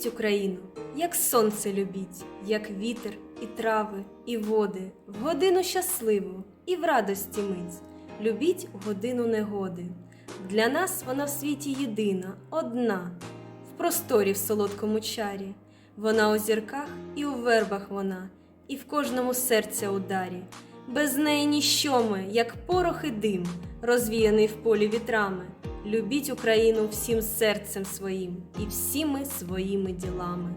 Любіть Україну, як сонце любіть, як вітер і трави, і води, в годину щасливу і в радості мить. Любіть в годину негоди. Для нас вона в світі єдина, одна, в просторі в солодкому чарі. Вона у зірках і у вербах вона, і в кожному серця ударі. Без неї ніщо ми, як порох і дим, розвіяний в полі вітрами. Любіть Україну всім серцем своїм і всіми своїми ділами.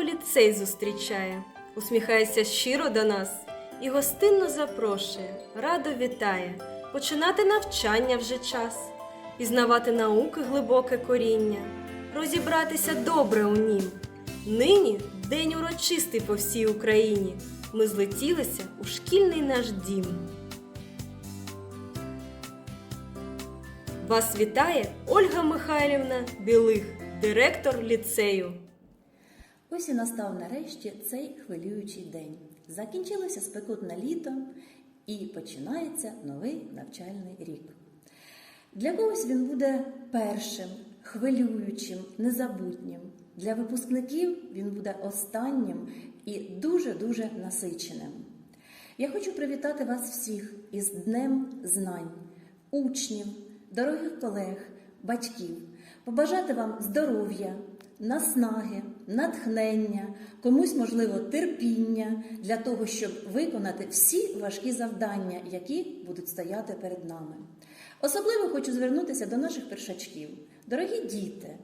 Всіх ліцей зустрічає, усміхається щиро до нас і гостинно запрошує, радо вітає, починати навчання вже час, пізнавати науки глибоке коріння, розібратися добре у нім. Нині день урочистий по всій Україні. Ми злетілися у шкільний наш дім. Вас вітає Ольга Михайлівна Білих, директор ліцею. Ось і настав нарешті цей хвилюючий день. Закінчилося спекотне літо і починається новий навчальний рік. Для когось він буде першим, хвилюючим, незабутнім. Для випускників він буде останнім і дуже-дуже насиченим. Я хочу привітати вас всіх із Днем Знань, учнів, дорогих колег, батьків, побажати вам здоров'я, наснаги, натхнення, комусь, можливо, терпіння для того, щоб виконати всі важкі завдання, які будуть стояти перед нами. Особливо хочу звернутися до наших першачків. Дорогі діти,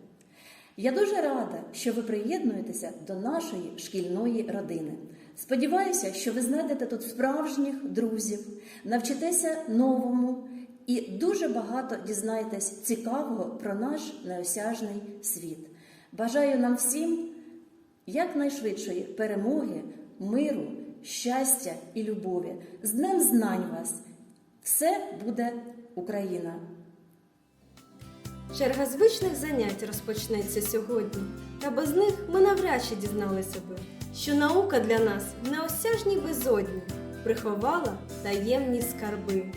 я дуже рада, що ви приєднуєтеся до нашої шкільної родини. Сподіваюся, що ви знайдете тут справжніх друзів, навчитеся новому і дуже багато дізнаєтесь цікавого про наш неосяжний світ. Бажаю нам всім якнайшвидшої перемоги, миру, щастя і любові. З Днем знань вас! Все буде Україна! Черга звичних занять розпочнеться сьогодні, та без них ми навряд чи дізналися би, що наука для нас в неосяжній безодні приховала таємні скарби.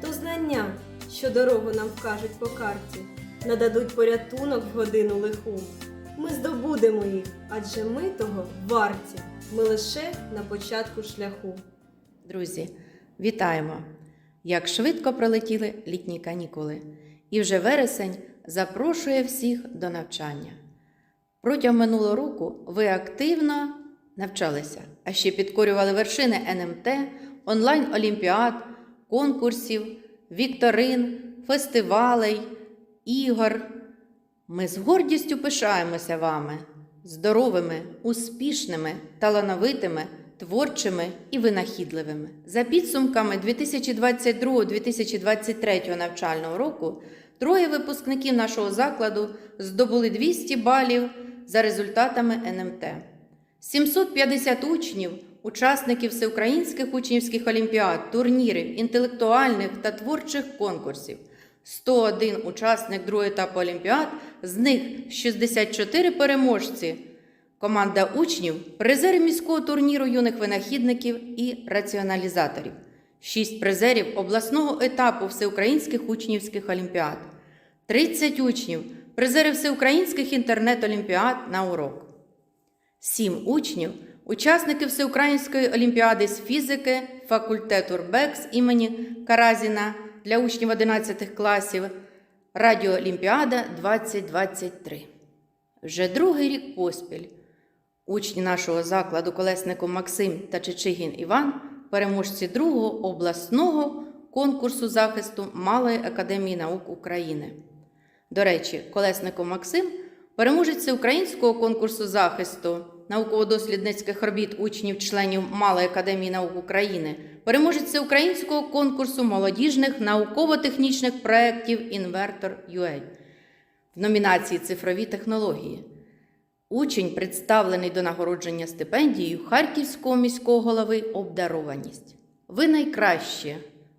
То знання, що дорогу нам вкажуть по карті, нададуть порятунок в годину лиху. ми здобудемо їх, адже ми того варті. Ми лише на початку шляху. Друзі, вітаємо! Як швидко пролетіли літні канікули, і вже вересень запрошує всіх до навчання. Протягом минулого року ви активно навчалися, а ще підкорювали вершини НМТ, онлайн-олімпіад, конкурсів, вікторин, фестивалей, ігор. Ми з гордістю пишаємося вами, здоровими, успішними, талановитими, творчими і винахідливими. За підсумками 2022-2023 навчального року троє випускників нашого закладу здобули 200 балів за результатами НМТ. 750 учнів, учасників всеукраїнських учнівських олімпіад, турнірів, інтелектуальних та творчих конкурсів. 101 учасник другого етапу олімпіад, з них 64 переможці. Команда учнів призери міського турніру юних винахідників і раціоналізаторів. Шість призерів обласного етапу всеукраїнських учнівських олімпіад. 30 учнів призери всеукраїнських інтернет-олімпіад на урок. Сім учнів, учасники Всеукраїнської олімпіади з фізики, факультет Урбекс імені Каразіна для учнів 11 класів, Радіоолімпіада 2023. Вже другий рік поспіль учні нашого закладу Колеснику Максим та Чичигін Іван, переможці другого обласного конкурсу захисту Малої академії наук України. До речі, Колеснику Максим переможець українського конкурсу захисту науково-дослідницьких робіт учнів-членів Малої академії наук України, переможець українського конкурсу молодіжних науково-технічних проєктів Інвертор UA в номінації Цифрові технології. Учень представлений до нагородження стипендією Харківського міського голови обдарованість. Ви найкращі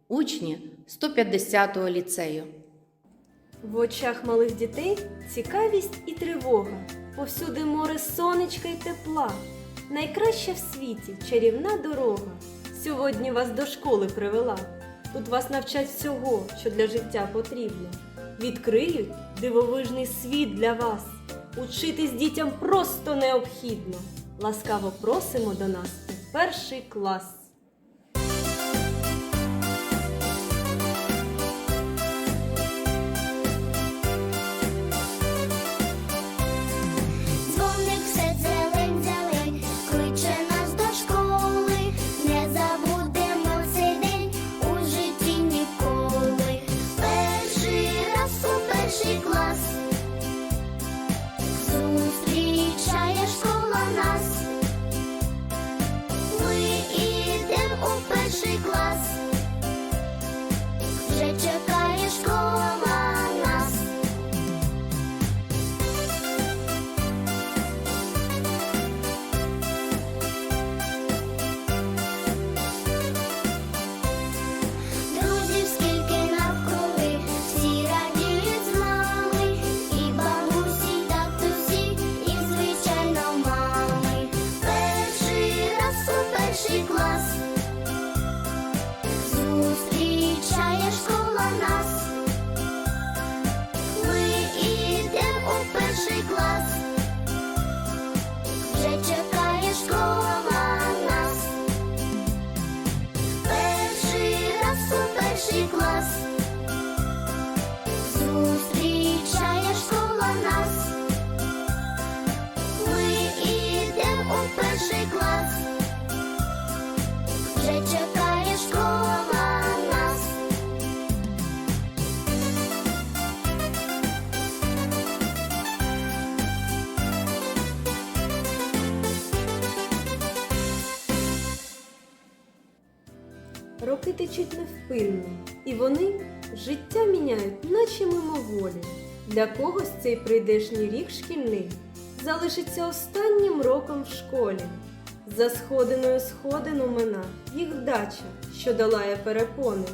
учні 150-го ліцею. В очах малих дітей цікавість і тривога. Повсюди море сонечка й тепла. Найкраща в світі чарівна дорога. Сьогодні вас до школи привела. Тут вас навчать всього, що для життя потрібно. Відкриють дивовижний світ для вас. Учитись дітям просто необхідно. Ласкаво просимо до нас у перший клас. Вже у перший і вони життя міняють, наче мимоволі. Для когось цей прийдешній рік шкільний залишиться останнім роком в школі. За сходиною сходину мина їх вдача, що долає перепони,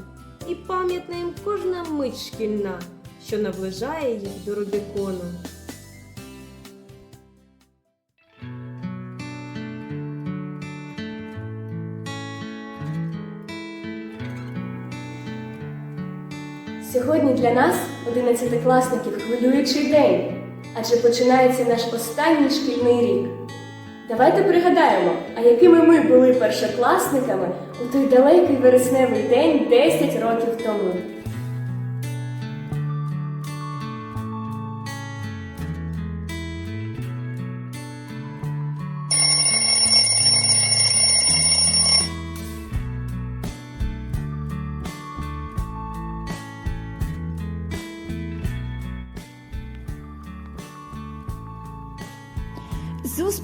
і пам'ятна їм кожна мить шкільна, що наближає їх до Рубікону. Сьогодні для нас, одинадцятикласників, хвилюючий день. адже починається наш останній шкільний рік. Давайте пригадаємо, а якими ми були першокласниками у той далекий вересневий день 10 років тому.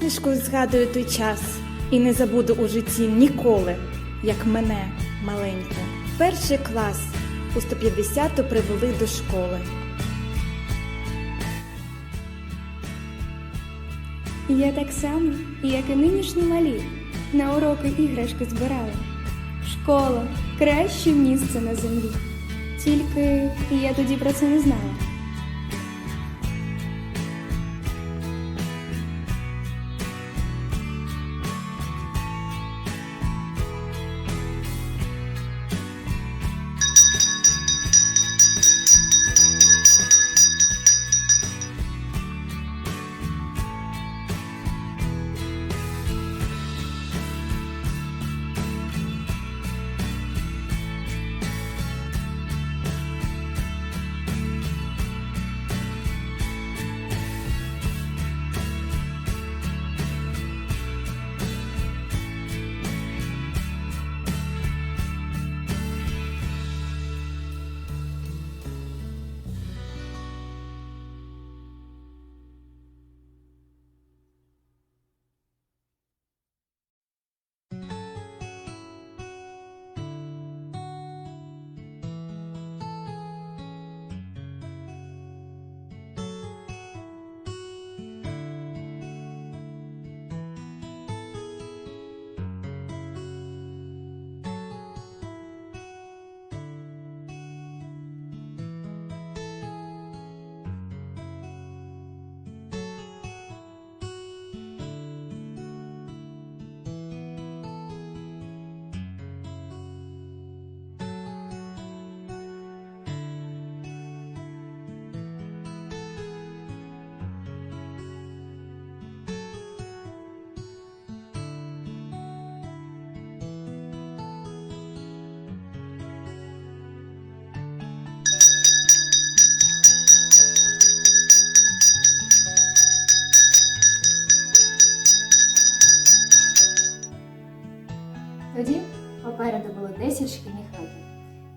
З усмішкою згадую той час і не забуду у житті ніколи, як мене маленьку. Перший клас у 150-ту привели до школи. Я так само, як і нинішні малі, на уроки іграшки збирала. Школа краще місце на землі. Тільки я тоді про це не знала.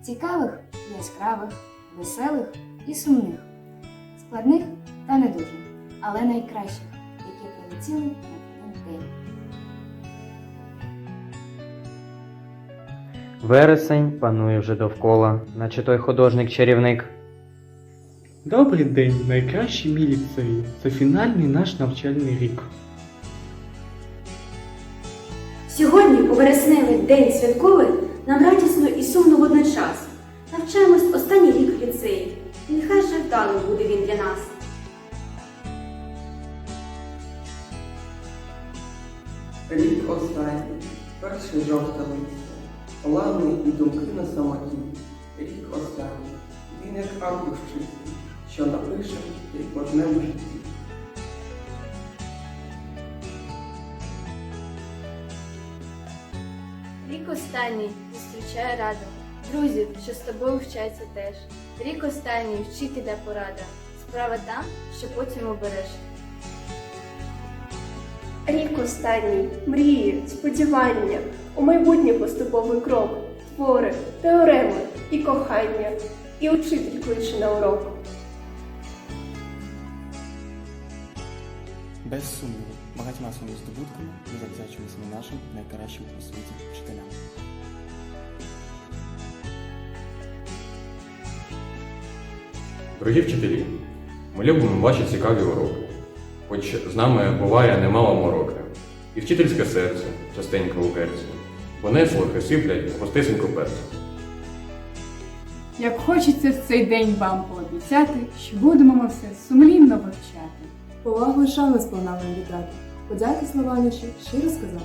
Цікавих, яскравих, веселих і сумних, складних та не дуже, але найкращих, які прилетіли на один день. Вересень панує вже довкола, наче той художник-чарівник. Добрий день, найкращі мій ліцеї. Це фінальний наш навчальний рік. Сьогодні, у вересневий день святковий, нам радісно і сумно водночас. Навчаємось останній рік в. І нехай же вдалий буде він для нас. Рік останній, перший жовта листя, плани і думки на самоті. Рік останній, він як аркуш чистий, що напише рік в житті. Рік останній зустрічає радо. Друзів, що з тобою вчаться теж. Рік останній вчить іде порада. Справа там, що потім обереш. Рік останній мрії, сподівання, у майбутнє поступовий крок, твори, теореми і кохання, і учитель кличе на урок. Без сумніву, багатьма своїми здобутками ми завдячуємося нашим найкращим у світі вчителям. Дорогі вчителі, ми любимо ваші цікаві уроки, хоч з нами буває немало мороки. І вчительське серце частенько у керці, бо не слухи сиплять густесенько перцю. Як хочеться в цей день вам пообіцяти, що будемо ми все сумлінно вивчати. Повагу і шану сповна вам віддати. Подяки слова наші щиро сказати.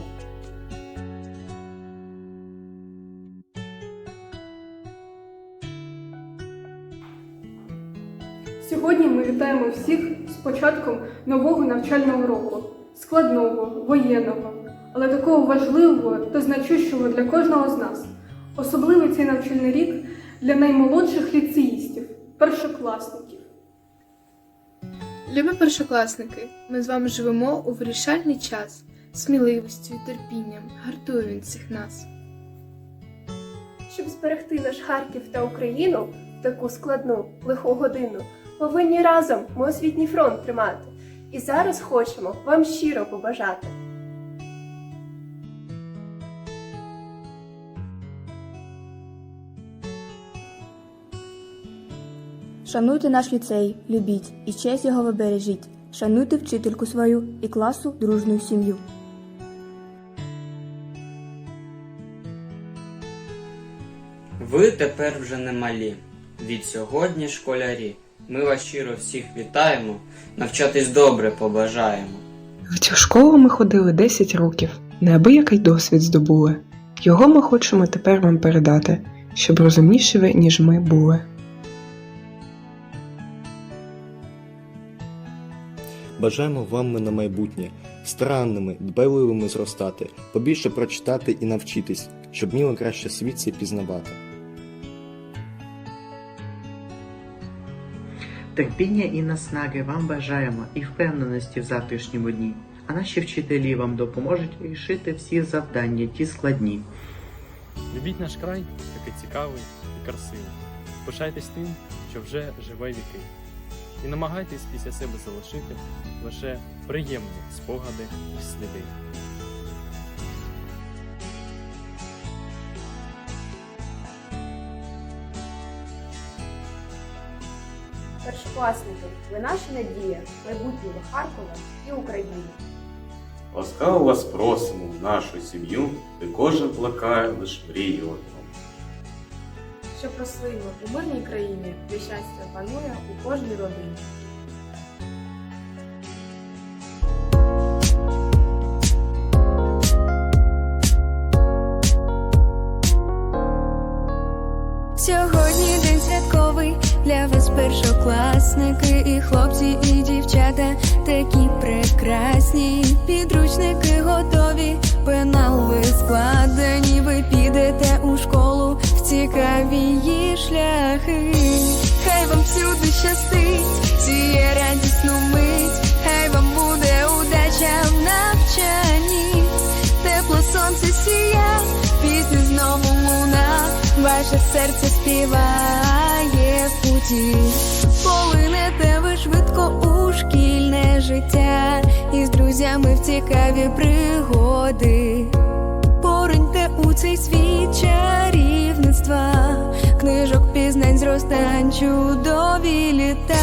Сьогодні ми вітаємо всіх з початком нового навчального року, складного, воєнного, але такого важливого та значущого для кожного з нас. Особливий цей навчальний рік для наймолодших ліцеїстів, першокласників. Любі першокласники, ми з вами живемо у вирішальний час. Сміливістю і терпінням гартує він всіх нас. Щоб зберегти наш Харків та Україну в таку складну, лиху годину, повинні разом ми освітній фронт тримати. І зараз хочемо вам щиро побажати. Шануйте наш ліцей, любіть і честь його ви бережіть. Шануйте вчительку свою і класу дружну сім'ю. Ви тепер вже не малі. Від сьогодні школярі. Ми вас щиро всіх вітаємо, навчатись добре побажаємо. В цю школу ми ходили 10 років, неабиякий досвід здобули. Його ми хочемо тепер вам передати, щоб розумніші ви, ніж ми були. Бажаємо вам ми на майбутнє старанними, дбайливими зростати, побільше прочитати і навчитись, щоб міло краще світ цей пізнавати. Терпіння і наснаги вам бажаємо і впевненості в завтрашньому дні, а наші вчителі вам допоможуть рішити всі завдання, ті складні. Любіть наш край, такий цікавий і красивий. Пишайтесь тим, що вже живе віки. І намагайтесь після себе залишити лише приємні спогади і сліди. Першокласники, ви наша надія, майбутнього Харкова і України. Ласкаво вас просимо в нашу сім'ю, де кожен плакає лиш мрію одну. Щоб росли у мирній країні, де щастя панує у кожній родині. Сьогодні день святковий для вас першокласники, і хлопці, і дівчата такі прекрасні. Всюди щастить, ціє радісну мить, хай вам буде удача в навчанні, тепло сонце сія, пісні знову луна, ваше серце співає в путі, полинете ви швидко у шкільне життя, і з друзями в цікаві пригоди. Пориньте у цей світ чарівництва, книжок пізнань зростань чудові літа.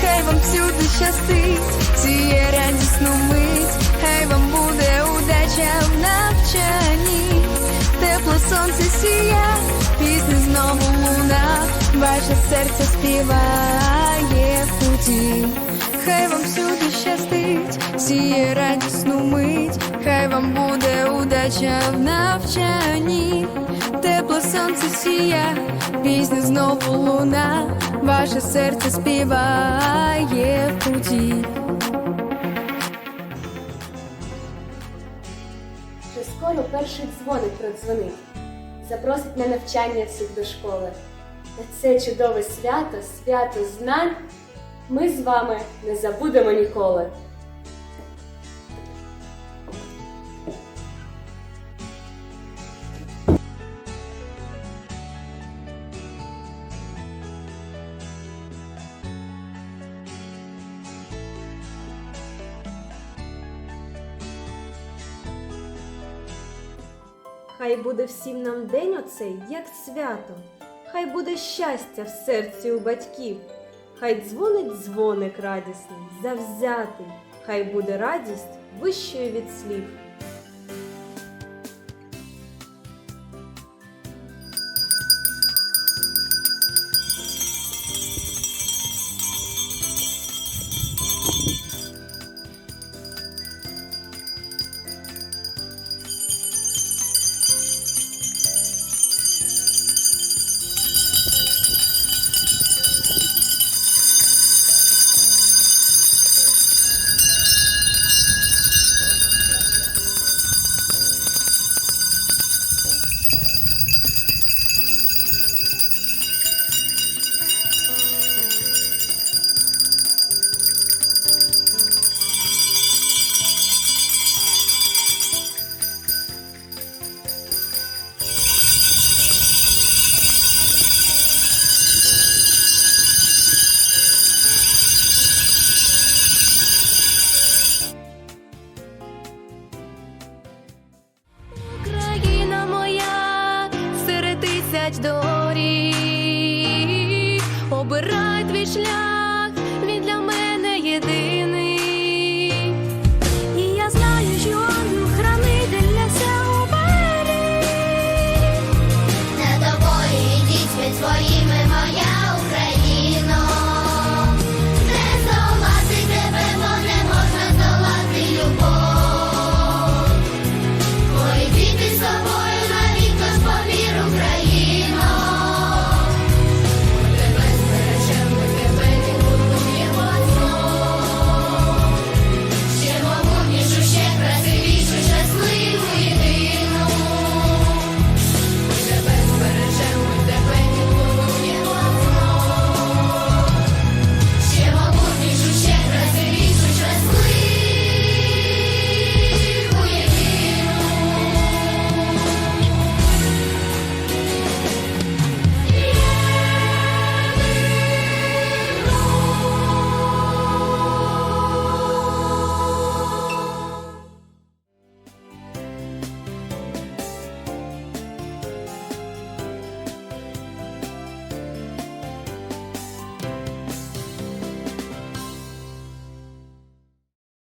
Хай вам всюди щастить, ціє радісну мить, хай вам буде удача в навчанні, тепло сонце сія, пісні знову луна, ваше серце співає путі. Хай вам всюди щастить, сіє радісну мить, хай вам буде удача в навчанні, тепло сонце сія, пісня знову луна, ваше серце співає в путі. Вже скоро перший дзвоник продзвонить, запросить на навчання всіх до школи. На це чудове свято, свято знань, ми з вами не забудемо ніколи. Хай буде всім нам день оцей, як свято, хай буде щастя в серці у батьків, хай дзвонить дзвоник радісний, завзятий, хай буде радість вищою від слів. Доріг, обирай твій шлях.